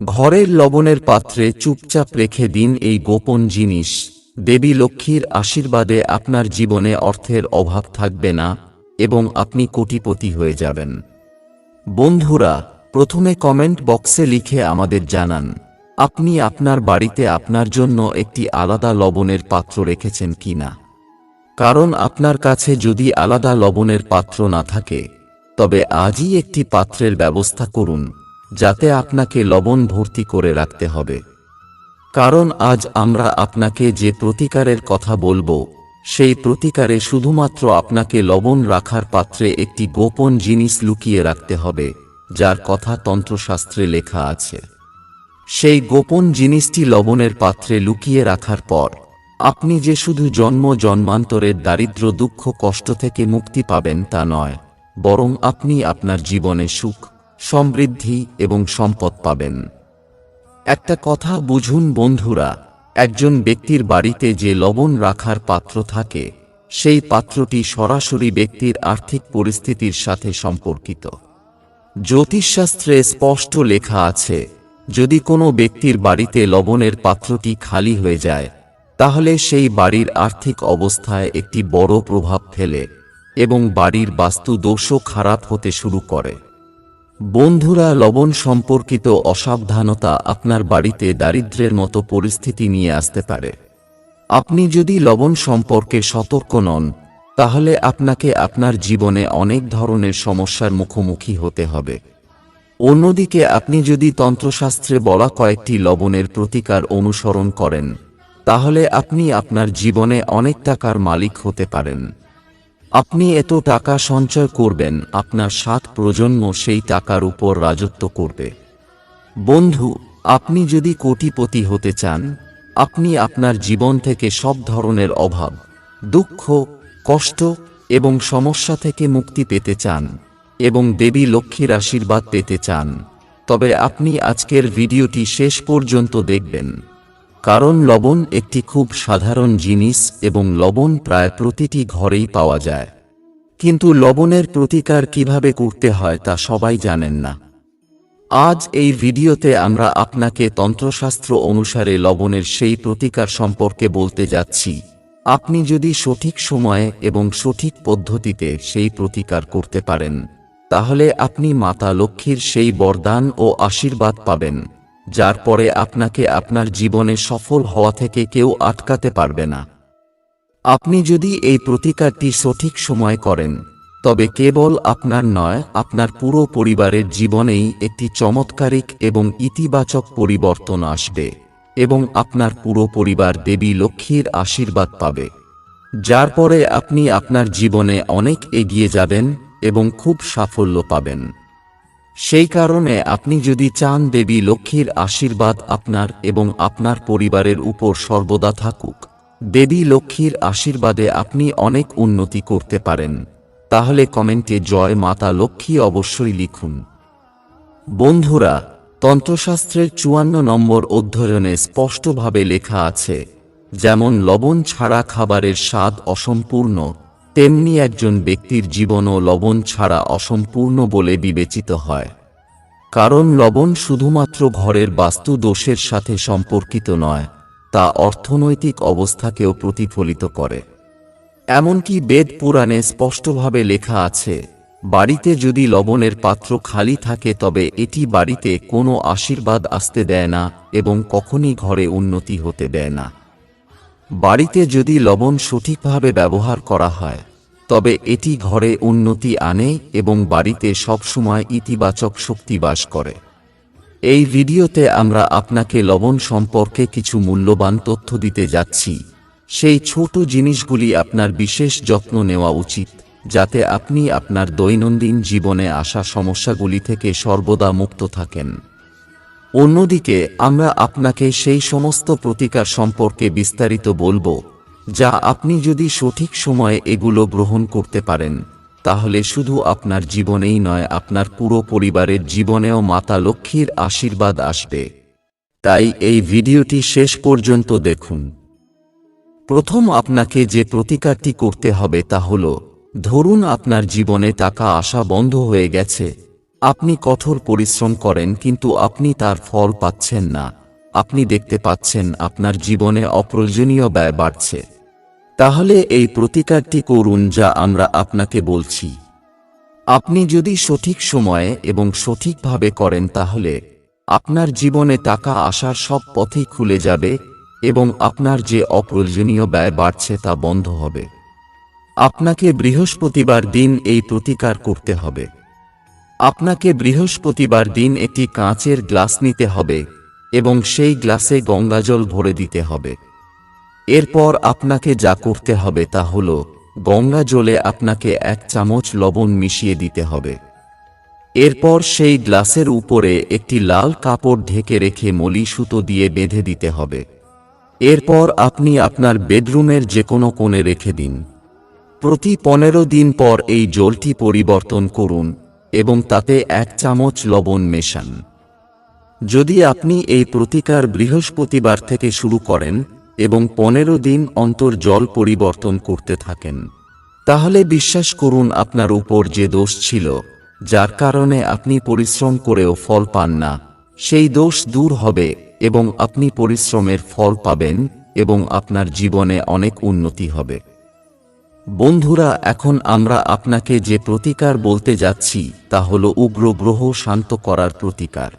ঘরের লবণের পাত্রে চুপচাপ রেখে দিন এই গোপন জিনিস। দেবী লক্ষ্মীর আশীর্বাদে আপনার জীবনে অর্থের অভাব থাকবে না এবং আপনি কোটিপতি হয়ে যাবেন। বন্ধুরা, প্রথমে কমেন্ট বক্সে লিখে আমাদের জানান, আপনি আপনার বাড়িতে আপনার জন্য একটি আলাদা লবণের পাত্র রেখেছেন কিনা? কারণ আপনার কাছে যদি আলাদা লবণের পাত্র না থাকে, তবে আজই একটি পাত্রের ব্যবস্থা করুন। যাতে আপনাকে লবণ ভর্তি করে রাখতে হবে। কারণ আজ আমরা আপনাকে যে প্রতিকারের কথা বলব, সেই প্রতিকারে শুধুমাত্র আপনাকে লবণ রাখার পাত্রে একটি গোপন জিনিস লুকিয়ে রাখতে হবে, যার কথা তন্ত্রশাস্ত্রে লেখা আছে। সেই গোপন জিনিসটি লবণের পাত্রে লুকিয়ে রাখার পর, আপনি যে শুধু জন্ম জন্মান্তরের দারিদ্র দুঃখ কষ্ট থেকে মুক্তি পাবেন তা নয়, বরং আপনি আপনার জীবনে সুখ সমৃদ্ধি এবং সম্পদ পাবেন। একটা কথা বুঝুন বন্ধুরা, একজন ব্যক্তির বাড়িতে যে লবণ রাখার পাত্র থাকে, সেই পাত্রটি সরাসরি ব্যক্তির আর্থিক পরিস্থিতির সাথে সম্পর্কিত। জ্যোতিষশাস্ত্রে স্পষ্ট লেখা আছে, যদি কোনো ব্যক্তির বাড়িতে লবণের পাত্রটি খালি হয়ে যায়, তাহলে সেই বাড়ির আর্থিক অবস্থায় একটি বড় প্রভাব ফেলে এবং বাড়ির বাস্তু দোষও খারাপ হতে শুরু করে। বন্ধুরা, লবণ সম্পর্কিত অসাবধানতা আপনার বাড়িতে দারিদ্র্যের মতো পরিস্থিতি নিয়ে আসতে পারে। আপনি যদি লবণ সম্পর্কে সতর্ক নন, তাহলে আপনাকে আপনার জীবনে অনেক ধরনের সমস্যার মুখোমুখি হতে হবে। অন্যদিকে, আপনি যদি তন্ত্রশাস্ত্রে বলা কয়েকটি লবণের প্রতিকার অনুসরণ করেন, তাহলে আপনি আপনার জীবনে অনেক টাকার মালিক হতে পারেন। আপনি এত টাকা সঞ্চয় করবেন, আপনার সাত প্রজন্ম সেই টাকার উপর রাজত্ব করবে। বন্ধু, আপনি যদি কোটিপতি হতে চান, আপনি আপনার জীবন থেকে সব ধরনের অভাব, দুঃখ, কষ্ট এবং সমস্যা থেকে মুক্তি পেতে চান এবং দেবী লক্ষ্মীর আশীর্বাদ পেতে চান। তবে আপনি আজকের ভিডিওটি শেষ পর্যন্ত দেখবেন। কারণ লবণ একটি খুব সাধারণ জিনিস এবং লবণ প্রায় প্রতিটি ঘরেই পাওয়া যায়। কিন্তু লবণের প্রতিকার কীভাবে করতে হয় তা সবাই জানেন না। আজ এই ভিডিওতে আমরা আপনাকে তন্ত্রশাস্ত্র অনুসারে লবণের সেই প্রতিকার সম্পর্কে বলতে যাচ্ছি। আপনি যদি সঠিক সময়ে এবং সঠিক পদ্ধতিতে সেই প্রতিকার করতে পারেন, তাহলে আপনি মাতা লক্ষ্মীর সেই বরদান ও আশীর্বাদ পাবেন। যার পরে আপনাকে আপনার জীবনে সফল হওয়া থেকে কেউ আটকাতে পারবে না। আপনি যদি এই প্রতিকারটি সঠিক সময় করেন, তবে কেবল আপনার নয়, আপনার পুরো পরিবারের জীবনেই একটি চমৎকারিক এবং ইতিবাচক পরিবর্তন আসবে এবং আপনার পুরো পরিবার দেবী লক্ষ্মীর আশীর্বাদ পাবে। যার পরে আপনি আপনার জীবনে অনেক এগিয়ে যাবেন এবং খুব সাফল্য পাবেন। সেই কারণে আপনি যদি চান দেবী লক্ষ্মীর আশীর্বাদ আপনার এবং আপনার পরিবারের উপর সর্বদা থাকুক। দেবী লক্ষ্মীর আশীর্বাদে আপনি অনেক উন্নতি করতে পারেন। তাহলে কমেন্টে জয় মাতা লক্ষ্মী অবশ্যই লিখুন। বন্ধুরা, তন্ত্রশাস্ত্রের চুয়ান্ন নম্বর অধ্যয়নে স্পষ্টভাবে লেখা আছে, যেমন লবণ ছাড়া খাবারের স্বাদ অসম্পূর্ণ। তেমনি একজন ব্যক্তির জীবনও লবণ ছাড়া অসম্পূর্ণ বলে বিবেচিত হয়। কারণ লবণ শুধুমাত্র ঘরের বাস্তু দোষের সাথে সম্পর্কিত নয়, তা অর্থনৈতিক অবস্থাকেও প্রতিফলিত করে। এমনকি বেদ পুরাণে স্পষ্টভাবে লেখা আছে, বাড়িতে যদি লবণের পাত্র খালি থাকে তবে এটি বাড়িতে কোনো আশীর্বাদ আসতে দেয় না এবং কখনই ঘরে উন্নতি হতে দেয় না। বাড়িতে যদি লবণ সঠিকভাবে ব্যবহার করা হয়, তবে এটি ঘরে উন্নতি আনে এবং বাড়িতে সবসময় ইতিবাচক শক্তি বাস করে। এই ভিডিওতে আমরা আপনাকে লবণ সম্পর্কে কিছু মূল্যবান তথ্য দিতে যাচ্ছি। সেই ছোট জিনিসগুলি আপনার বিশেষ যত্ন নেওয়া উচিত, যাতে আপনি আপনার দৈনন্দিন জীবনে আসা সমস্যাগুলি থেকে সর্বদা মুক্ত থাকেন। অন্যদিকে, আমরা আপনাকে সেই সমস্ত প্রতিকার সম্পর্কে বিস্তারিত বলব, যা আপনি যদি সঠিক সময়ে এগুলো গ্রহণ করতে পারেন, তাহলে শুধু আপনার জীবনেই নয়, আপনার পুরো পরিবারের জীবনেও মাতা লক্ষ্মীর আশীর্বাদ আসবে। তাই এই ভিডিওটি শেষ পর্যন্ত দেখুন। প্রথম আপনাকে যে প্রতিকারটি করতে হবে তা হল, ধরুন আপনার জীবনে টাকা আসা বন্ধ হয়ে গেছে আপনি কঠোর পরিশ্রম করেন কিন্তু আপনি তার ফল পাচ্ছেন না। আপনি দেখতে পাচ্ছেন আপনার জীবনে অপ্রয়োজনীয় ব্যয় বাড়ছে। তাহলে এই প্রতিকারটি করুন যা আমরা আপনাকে বলছি। আপনি যদি সঠিক সময়ে এবং সঠিকভাবে করেন তাহলে আপনার জীবনে টাকা আসার সব পথেই খুলে যাবে এবং আপনার যে অপ্রয়োজনীয় ব্যয় বাড়ছে তা বন্ধ হবে। আপনাকে বৃহস্পতিবার দিন এই প্রতিকার করতে হবে। আপনাকে বৃহস্পতিবার দিন একটি কাঁচের গ্লাস নিতে হবে, এবং সেই গ্লাসে গঙ্গাজল ভরে দিতে হবে। এরপর আপনাকে যা করতে হবে তা হল গঙ্গা জলে আপনাকে এক চামচ লবণ মিশিয়ে দিতে হবে। এরপর সেই গ্লাসের উপরে একটি লাল কাপড় ঢেকে রেখে মলি সুতো দিয়ে বেঁধে দিতে হবে। এরপর আপনি আপনার বেডরুমের যে কোনো কোণে রেখে দিন। প্রতি পনেরো দিন পর এই জলটি পরিবর্তন করুন এবং তাতে এক চামচ লবণ মেশান। যদি আপনি এই প্রতিকার বৃহস্পতিবার থেকে শুরু করেন এবং পনেরো দিন অন্তর জল পরিবর্তন করতে থাকেন, তাহলে বিশ্বাস করুন আপনার উপর যে দোষ ছিল, যার কারণে আপনি পরিশ্রম করেও ফল পান না, সেই দোষ দূর হবে এবং আপনি পরিশ্রমের ফল পাবেন এবং আপনার জীবনে অনেক উন্নতি হবে। বন্ধুরা, এখন আমরা আপনাকে যে প্রতিকার বলতে যাচ্ছি, তা হল উগ্র গ্রহ শান্ত করার প্রতিকার।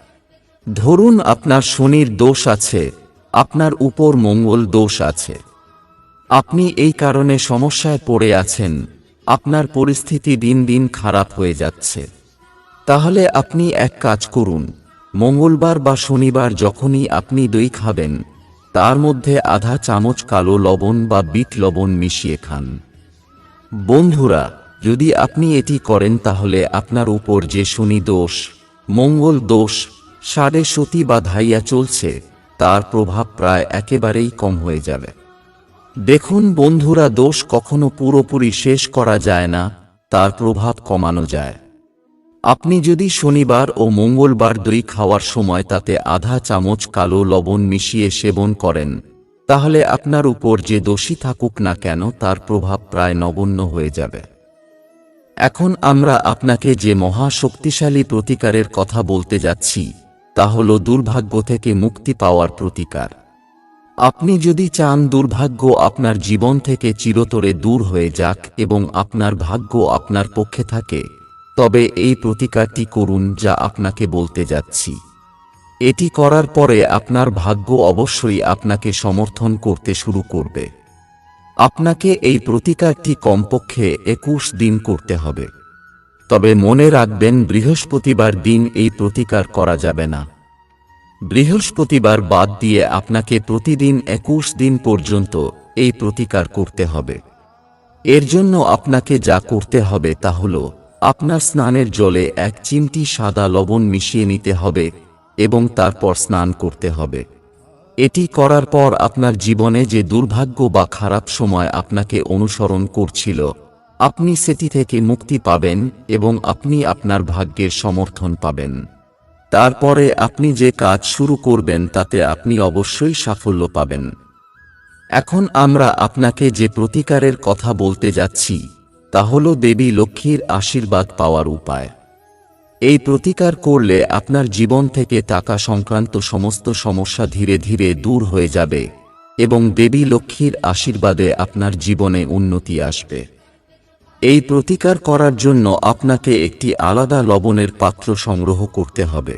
ধরুন আপনার শনির দোষ আছে, আপনার উপর মঙ্গল দোষ আছে। আপনি এই কারণে সমস্যায় পড়ে আছেন, আপনার পরিস্থিতি দিন দিন খারাপ হয়ে যাচ্ছে। তাহলে আপনি এক কাজ করুন, মঙ্গলবার বা শনিবার যখনই আপনি দই খাবেন, তার মধ্যে আধা চামচ কালো লবণ বা বিট লবণ মিশিয়ে খান। বন্ধুরা, যদি আপনি এটি করেন তাহলে আপনার উপর যে শনি দোষ, মঙ্গল দোষ, সাড়ে সতী বা ধাইয়া চলছে, তার প্রভাব প্রায় একেবারেই কম হয়ে যাবে। দেখুন বন্ধুরা, দোষ কখনো পুরোপুরি শেষ করা যায় না, তার প্রভাব কমানো যায়। আপনি যদি শনিবার ও মঙ্গলবার দই খাওয়ার সময় তাতে আধা চামচ কালো লবণ মিশিয়ে সেবন করেন তাহলে আপনার উপর যে দোষী থাকুক না কেন, তার প্রভাব প্রায় নগণ্য হয়ে যাবে। এখন আমরা আপনাকে যে মহা শক্তিশালী প্রতিকারের কথা বলতে যাচ্ছি, তা হল দুর্ভাগ্য থেকে মুক্তি পাওয়ার প্রতিকার। আপনি যদি চান দুর্ভাগ্য আপনার জীবন থেকে চিরতরে দূর হয়ে যাক এবং আপনার ভাগ্য আপনার পক্ষে থাকে, তবে এই প্রতিকারটি করুন যা আপনাকে বলতে যাচ্ছি। এটি করার পরে আপনার ভাগ্য অবশ্যই আপনাকে সমর্থন করতে শুরু করবে। আপনাকে এই প্রতিকারটি কমপক্ষে একুশ দিন করতে হবে। তবে মনে রাখবেন, বৃহস্পতিবার দিন এই প্রতিকার করা যাবে না। বৃহস্পতিবার বাদ দিয়ে আপনাকে প্রতিদিন একুশ দিন পর্যন্ত এই প্রতিকার করতে হবে। এর জন্য আপনাকে যা করতে হবে তা হল, আপনার স্নানের জলে এক চিমটি সাদা লবণ মিশিয়ে নিতে হবে এবং তারপর স্নান করতে হবে। এটি করার পর আপনার জীবনে যে দুর্ভাগ্য বা খারাপ সময় আপনাকে অনুসরণ করছিল, আপনি সেটি থেকে মুক্তি পাবেন এবং আপনি আপনার ভাগ্যের সমর্থন পাবেন। তারপরে আপনি যে কাজ শুরু করবেন তাতে আপনি অবশ্যই সাফল্য পাবেন। এখন আমরা আপনাকে যে প্রতিকারের কথা বলতে যাচ্ছি, তা হল দেবী লক্ষ্মীর আশীর্বাদ পাওয়ার উপায়। এই প্রতিকার করলে আপনার জীবন থেকে টাকা সংক্রান্ত সমস্ত সমস্যা ধীরে ধীরে দূর হয়ে যাবে এবং দেবী লক্ষ্মীর আশীর্বাদে আপনার জীবনে উন্নতি আসবে। এই প্রতিকার করার জন্য আপনাকে একটি আলাদা লবণের পাত্র সংগ্রহ করতে হবে।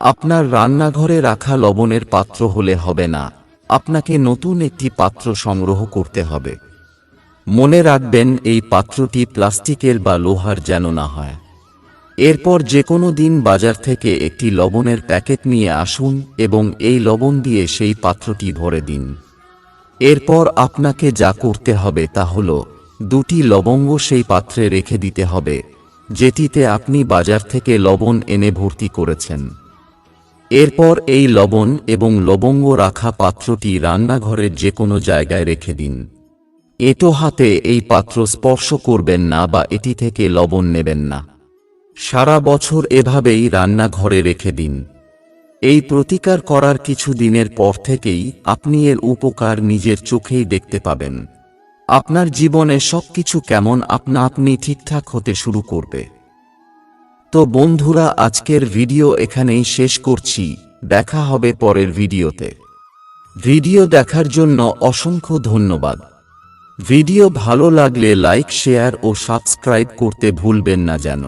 আপনার রান্নাঘরে রাখা লবণের পাত্র হলে হবে না, আপনাকে নতুন একটি পাত্র সংগ্রহ করতে হবে। মনে রাখবেন, এই পাত্রটি প্লাস্টিকের বা লোহার যেন না হয়। এরপর যে কোনো দিন বাজার থেকে একটি লবণের প্যাকেট নিয়ে আসুন এবং এই লবণ দিয়ে সেই পাত্রটি ভরে দিন। এরপর আপনাকে যা করতে হবে তা হল, দুটি লবঙ্গ সেই পাত্রে রেখে দিতে হবে, যেটিতে আপনি বাজার থেকে লবণ এনে ভর্তি করেছেন। এরপর এই লবণ এবং লবঙ্গ রাখা পাত্রটি রান্নাঘরের যে কোনো জায়গায় রেখে দিন। এটো হাতে এই পাত্র স্পর্শ করবেন না বা এটি থেকে লবণ নেবেন না। সারা বছর এভাবেই রান্নাঘরে রেখে দিন। এই প্রতিকার করার কিছু দিনের পর থেকেই আপনি এর উপকার নিজের চোখেই দেখতে পাবেন। আপনার জীবনে সবকিছু কেমন আপনা আপনি ঠিকঠাক হতে শুরু করবে। তো বন্ধুরা, আজকের ভিডিও এখানেই শেষ করছি। দেখা হবে পরের ভিডিওতে। ভিডিও দেখার জন্য অসংখ্য ধন্যবাদ। ভিডিও ভালো লাগলে লাইক, শেয়ার ও সাবস্ক্রাইব করতে ভুলবেন না যেন।